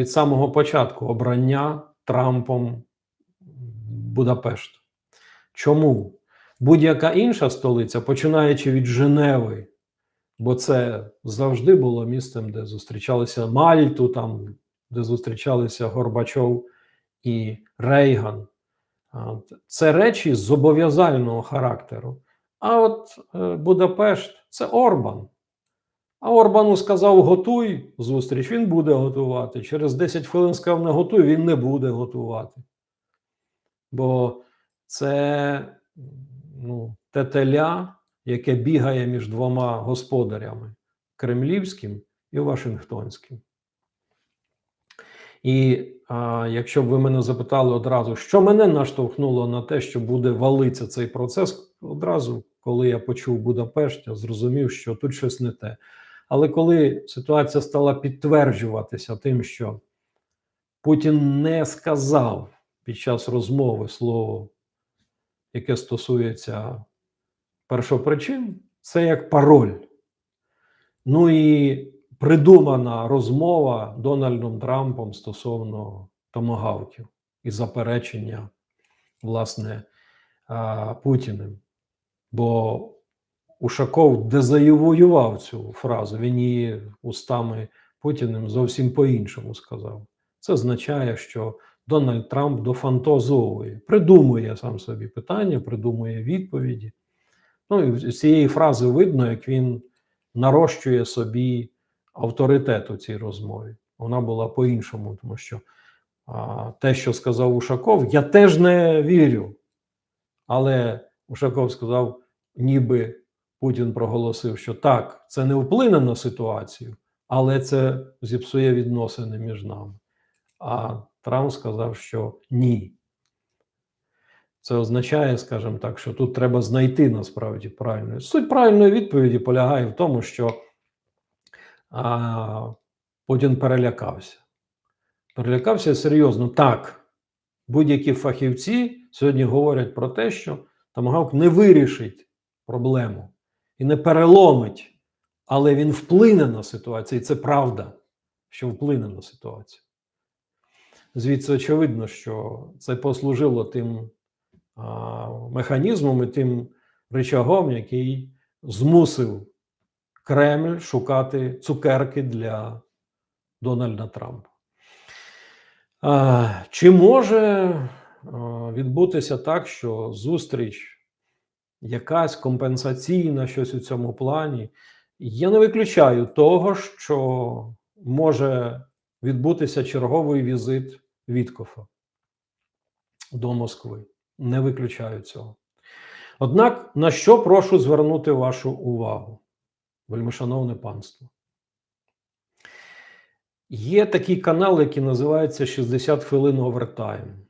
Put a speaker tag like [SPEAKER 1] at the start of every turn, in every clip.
[SPEAKER 1] від самого початку обрання Трампом Будапешт. Чому? Будь-яка інша столиця, починаючи від Женеви, бо це завжди було місцем, де зустрічалися Мальту, там, де зустрічалися Горбачов і Рейган. Це речі зобов'язального характеру. А от е, Будапешт це Орбан. А Орбану сказав: готуй зустріч, він буде готувати. Через 10 хвилин сказав, не готуй, він не буде готувати. Бо це ну, те теля, яке бігає між двома господарями кремлівським і Вашингтонським. І а, якщо б ви мене запитали одразу, що мене наштовхнуло на те, що буде валитися цей процес, одразу, коли я почув Будапешт, я зрозумів, що тут щось не те. Але коли ситуація стала підтверджуватися тим, що Путін не сказав під час розмови слово, яке стосується першопричин, це як пароль. Ну і придумана розмова Дональдом Трампом стосовно томагавків і заперечення, власне, Путіним. Бо Ушаков дезавоював цю фразу. Він її устами Путіним зовсім по-іншому сказав. Це означає, що Дональд Трамп дофантазовує, придумує сам собі питання, придумує відповіді. Ну і з цієї фрази видно, як він нарощує собі авторитет у цій розмові. Вона була по-іншому, тому що а, те, що сказав Ушаков, я теж не вірю. Але Ушаков сказав, ніби Путін проголосив, що так, це не вплине на ситуацію, але це зіпсує відносини між нами. А Трамп сказав, що ні. Це означає, скажімо так, що тут треба знайти насправді правильну. Суть правильної відповіді полягає в тому, що а, Путін перелякався. Перелякався серйозно. Так, будь-які фахівці сьогодні говорять про те, що Тамагавк не вирішить проблему і не переломить, але він вплине на ситуацію. І це правда, що вплине на ситуацію. Звідси очевидно, що це послужило тим а, механізмом і тим речагом, який змусив Кремль шукати цукерки для Дональда Трампа. А, Чи може а, відбутися так, що зустріч якась компенсаційна щось у цьому плані? Я не виключаю того, що може відбутися черговий візит Віткофа до Москви. Не виключаю цього. Однак на що прошу звернути вашу увагу, вельмишановне панство? Є такий канал, який називається 60 хвилин овертайм.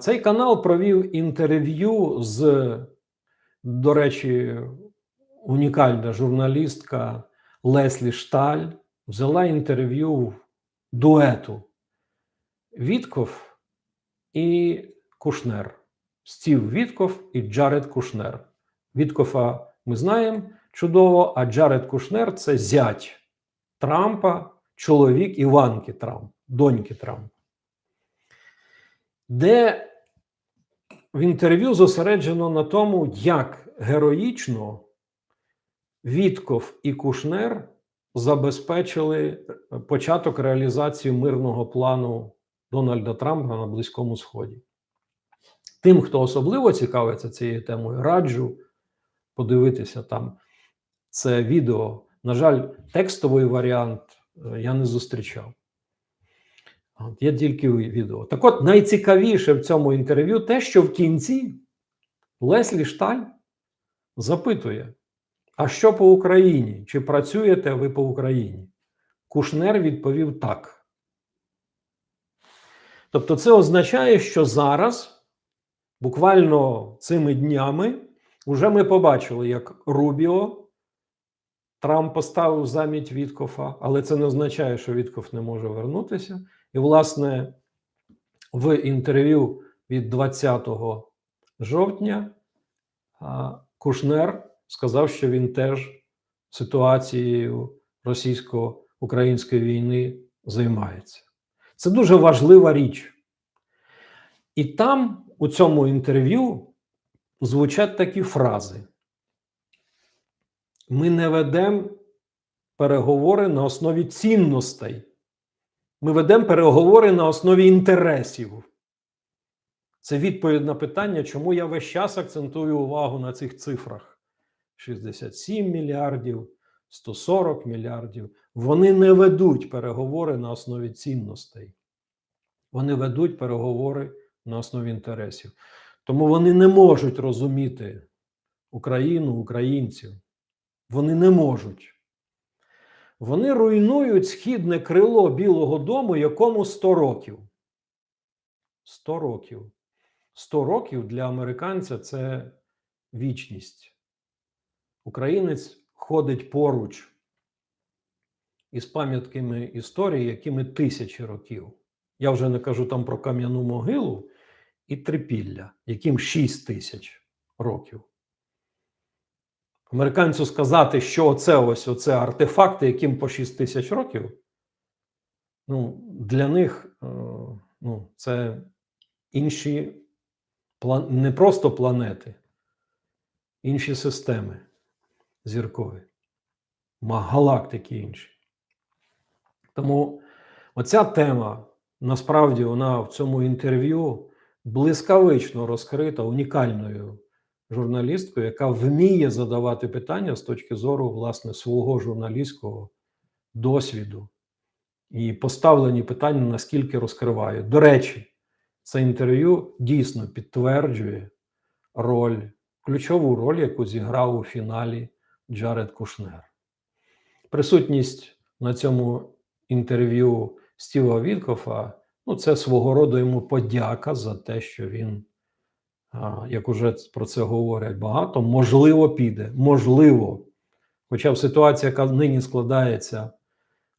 [SPEAKER 1] Цей канал провів інтерв'ю з, до речі, унікальна журналістка Леслі Шталь взяла інтерв'ю дуету Вітков і Кушнер. Стів Вітков і Джаред Кушнер. Віткофа ми знаємо чудово, а Джаред Кушнер це зять Трампа, чоловік Іванки Трамп, доньки Трампа. Де в інтерв'ю зосереджено на тому, як героїчно Вітков і Кушнер забезпечили початок реалізації мирного плану Дональда Трампа на Близькому Сході. Тим, хто особливо цікавиться цією темою, раджу подивитися там це відео. На жаль, текстовий варіант е, я не зустрічав. От, Є тільки відео. Так от найцікавіше в цьому інтерв'ю те, що в кінці Леслі Шталь запитує: а що по Україні? Чи працюєте ви по Україні? Кушнер відповів так. Тобто, це означає, що зараз, буквально цими днями, вже ми побачили, як Рубіо Трамп поставив замість Віткофа, але це не означає, що Віткоф не може вернутися. І, власне, в інтерв'ю від 20 жовтня Кушнер сказав, що він теж ситуацією російсько української війни займається. Це дуже важлива річ. І там, у цьому інтерв'ю, звучать такі фрази: ми не ведемо переговори на основі цінностей. Ми ведемо переговори на основі інтересів. Це відповідь на питання, чому я весь час акцентую увагу на цих цифрах: 67 мільярдів, 140 мільярдів. Вони не ведуть переговори на основі цінностей. Вони ведуть переговори на основі інтересів. Тому вони не можуть розуміти Україну, українців. Вони не можуть. Вони руйнують східне крило Білого Дому, якому 100 років. 100 років. 100 років для американця це вічність. Українець ходить поруч із пам'ятками історії, якими тисячі років. Я вже не кажу там про кам'яну могилу і трипілля, яким 6 тисяч років. Американцю сказати, що оце ось оце артефакти, яким по 6 тисяч років. Ну, для них е, ну, це інші не просто планети, інші системи зіркові, галактики інші. Тому оця тема насправді вона в цьому інтерв'ю блискавично розкрита унікальною журналісткою, яка вміє задавати питання з точки зору власне свого журналістського досвіду і поставлені питання наскільки розкриває. До речі, це інтерв'ю дійсно підтверджує роль, ключову роль, яку зіграв у фіналі Джаред Кушнер. Присутність на цьому інтерв'ю Стіва Віткофа ну, це свого роду йому подяка за те, що він, як уже про це говорять багато, можливо, піде. Можливо. Хоча в ситуації, яка нині складається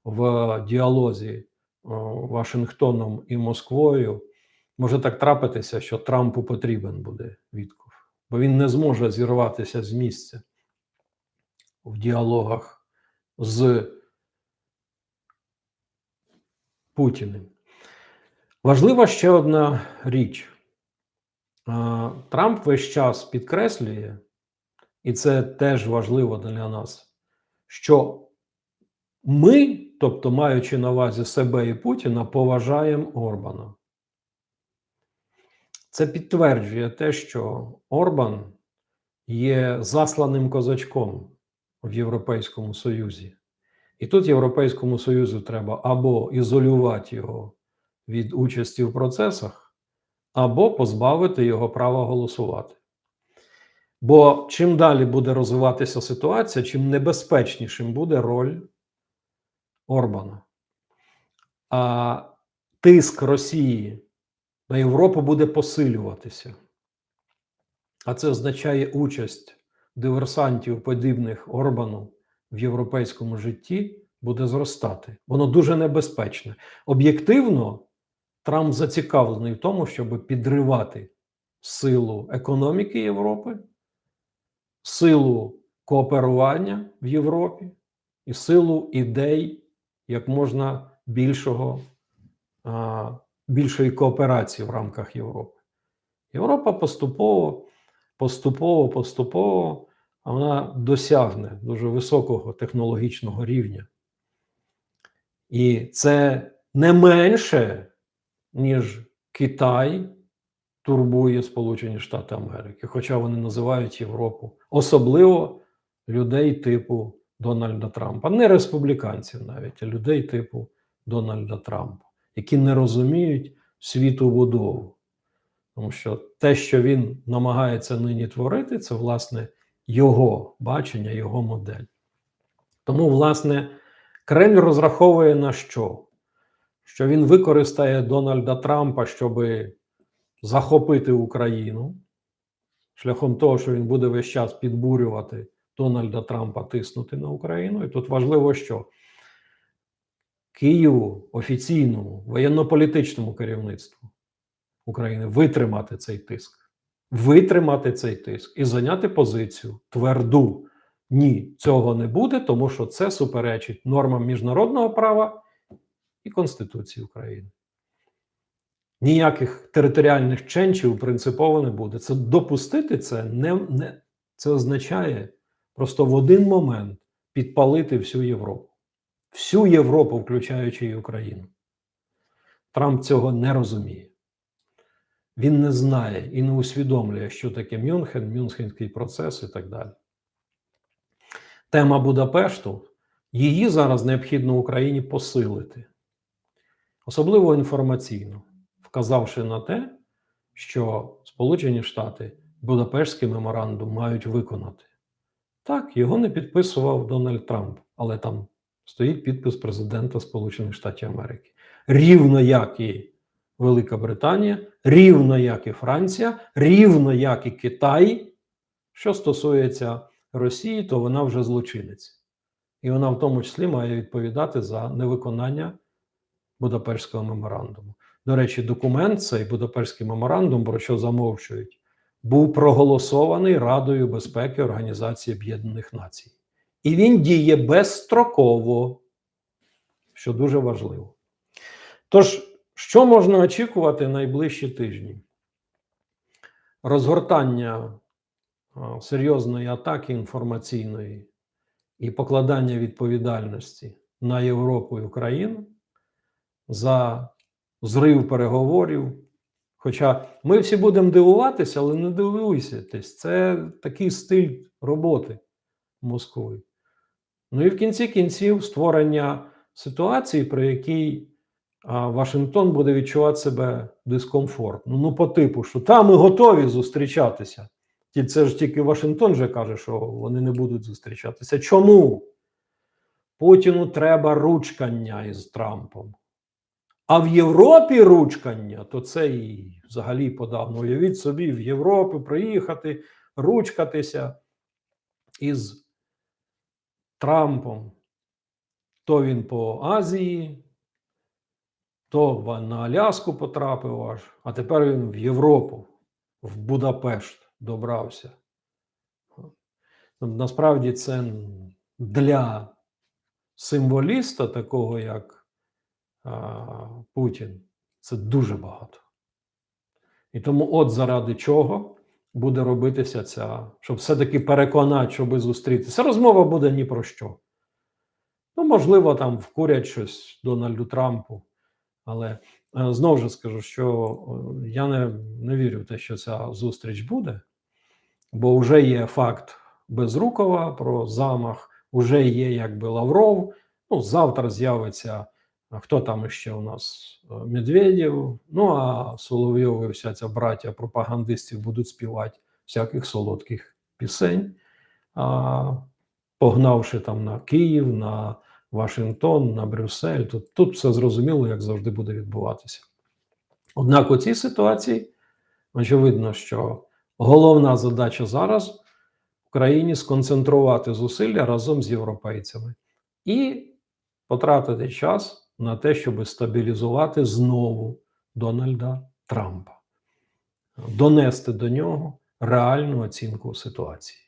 [SPEAKER 1] в діалозі Вашингтоном і Москвою, може так трапитися, що Трампу потрібен буде Вітков, бо він не зможе зірватися з місця в діалогах з Путіним. Важлива ще одна річ. Трамп весь час підкреслює, і це теж важливо для нас, що ми, тобто маючи на увазі себе і Путіна, поважаємо Орбана. Це підтверджує те, що Орбан є засланим козачком в Європейському Союзі. І тут Європейському Союзу треба або ізолювати його від участі в процесах, або позбавити його права голосувати. Бо чим далі буде розвиватися ситуація, чим небезпечнішим буде роль Орбана. А тиск Росії на Європу буде посилюватися. А це означає участь диверсантів, подібних Орбану в європейському житті буде зростати. Воно дуже небезпечне. Об'єктивно, Трамп зацікавлений в тому, щоб підривати силу економіки Європи, силу кооперування в Європі і силу ідей як можна більшого, більшої кооперації в рамках Європи. Європа поступово, поступово, поступово вона досягне дуже високого технологічного рівня. І це не менше, ніж Китай турбує Сполучені Штати Америки, хоча вони називають Європу, особливо людей типу Дональда Трампа, не республіканців навіть, а людей типу Дональда Трампа, які не розуміють світовбудову. Тому що те, що він намагається нині творити, це власне його бачення, його модель. Тому, власне, Кремль розраховує на що? Що він використає Дональда Трампа, щоб захопити Україну, шляхом того, що він буде весь час підбурювати Дональда Трампа тиснути на Україну. І тут важливо, що Києву офіційному воєнно-політичному керівництву України витримати цей тиск, витримати цей тиск і зайняти позицію тверду ні, цього не буде, тому що це суперечить нормам міжнародного права і Конституції України. Ніяких територіальних ченчів принципово не буде. Це допустити це не, не це означає просто в один момент підпалити всю Європу, всю Європу, включаючи і Україну. Трамп цього не розуміє. Він не знає і не усвідомлює, що таке Мюнхен, Мюнхенський процес і так далі. Тема Будапешту її зараз необхідно Україні посилити, особливо інформаційно, вказавши на те, що Сполучені Штати Будапештський меморандум мають виконати. Так, його не підписував Дональд Трамп, але там стоїть підпис президента Сполучених Штатів Америки. Рівно як і Велика Британія, рівно як і Франція, рівно як і Китай. Що стосується Росії, то вона вже злочинець. І вона в тому числі має відповідати за невиконання Будапештського меморандуму. До речі, документ, цей Будапештський меморандум, про що замовчують, був проголосований Радою безпеки Організації Об'єднаних Націй. І він діє безстроково, що дуже важливо. Тож, що можна очікувати найближчі тижні? Розгортання серйозної атаки інформаційної і покладання відповідальності на Європу і Україну за зрив переговорів. Хоча ми всі будемо дивуватися, але не дивуйтесь, це такий стиль роботи Москви. Ну і в кінці кінців створення ситуації, при якій Вашингтон буде відчувати себе дискомфортно. Ну, по типу, що там ми готові зустрічатися. Це ж тільки Вашингтон же каже, що вони не будуть зустрічатися. Чому? Путіну треба ручкання із Трампом. А в Європі ручкання, то це і взагалі подавно. Уявіть собі, в Європу приїхати, ручкатися із Трампом. То він по Азії, то на Аляску потрапив аж, а тепер він в Європу, в Будапешт добрався. Насправді це для символіста, такого як Путін, це дуже багато. І тому, от заради чого буде робитися ця, щоб все-таки переконати, щоб зустрітися. Розмова буде ні про що. Ну, можливо, там вкурять щось Дональду Трампу, але е, знову ж скажу, що я не, не вірю в те, що ця зустріч буде, бо вже є факт Безрукова про замах, вже є якби Лавров. Ну, завтра з'явиться хто там іще у нас Е, Медведєв. Ну а Соловйов і вся ця браття пропагандистів будуть співати всяких солодких пісень, погнавши там на Київ, на Вашингтон, на Брюссель. Тут, тут все зрозуміло, як завжди буде відбуватися. Однак у цій ситуації очевидно, що головна задача зараз в країні сконцентрувати зусилля разом з європейцями і потратити час на те, щоб стабілізувати знову Дональда Трампа, донести до нього реальну оцінку ситуації.